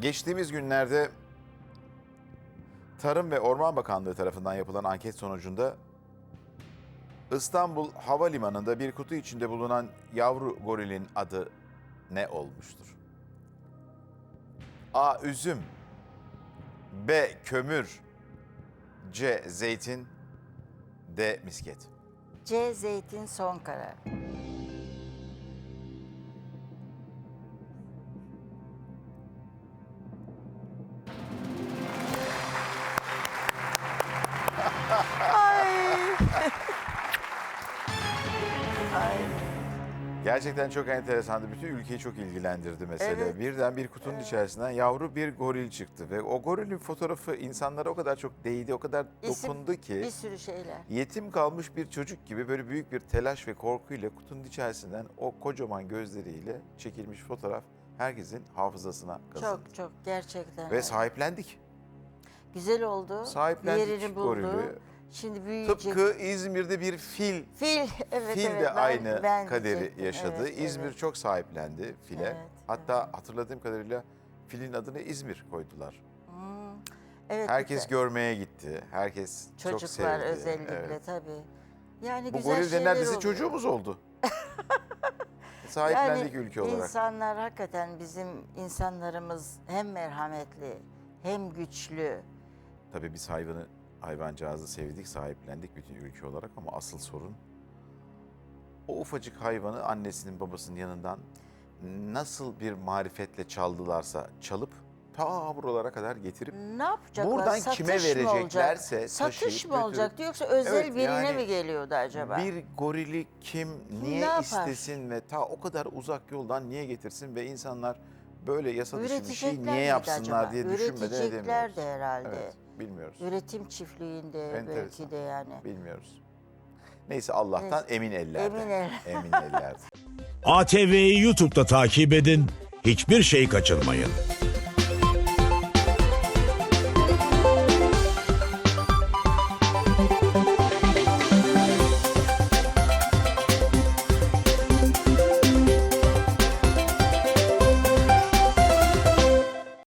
Geçtiğimiz günlerde Tarım ve Orman Bakanlığı tarafından yapılan anket sonucunda İstanbul Havalimanı'nda bir kutu içinde bulunan yavru gorilin adı ne olmuştur? A. Üzüm B. Kömür C. Zeytin D. Misket C. Zeytin son karar. Gerçekten çok enteresandı. Bütün ülkeyi çok ilgilendirdi mesele. Evet. Birden bir kutunun içerisinden yavru bir goril çıktı. Ve o gorilin fotoğrafı insanlara o kadar çok değdi, o kadar İsim, dokundu ki... Bir sürü şeyler. Yetim kalmış bir çocuk gibi böyle büyük bir telaş ve korkuyla kutunun içerisinden o kocaman gözleriyle çekilmiş fotoğraf herkesin hafızasına kazındı. Çok çok gerçekten. Ve sahiplendik. Güzel oldu. Sahiplendik Yerini buldu. gorilü. Şimdi büyüyecek. Tıpkı İzmir'de bir fil, Fil. Evet fil evet. de ben- aynı ben kaderi yaşadı. Evet, İzmir evet. çok sahiplendi file. Evet, Hatta hatırladığım kadarıyla filin adını İzmir koydular. Hmm, Evet, Herkes güzel. görmeye gitti. Herkes çok Çocuklar sevdi. özellikle Evet. tabii. Yani Bu güzel şeyler bizim oluyor. çocuğumuz oldu. Sahiplendik yani ülke olarak. insanlar hakikaten bizim insanlarımız hem merhametli hem güçlü. Tabii biz hayvanı, hayvancağızı sevdik, sahiplendik bütün ülke olarak ama asıl sorun o ufacık hayvanı annesinin babasının yanından nasıl bir marifetle çaldılarsa çalıp ta buralara kadar getirip Ne yapacaklar? Buradan Satış kime mı olacak? vereceklerse Satış mı olacaktı yoksa özel Evet, birine yani mi geliyordu acaba? bir gorili kim niye istesin ve ta o kadar uzak yoldan niye getirsin ve insanlar böyle yasa dışı bir şey niye yapsınlar acaba? diye düşünmeden edemiyoruz. de herhalde. Evet, bilmiyoruz. Üretim çiftliğinde Enteresan. belki de yani. Bilmiyoruz. Neyse Allah'tan Neyse. emin ellerde. Emin el. Emin ellerde. ATV'yi YouTube'da takip edin, hiçbir şey kaçırmayın.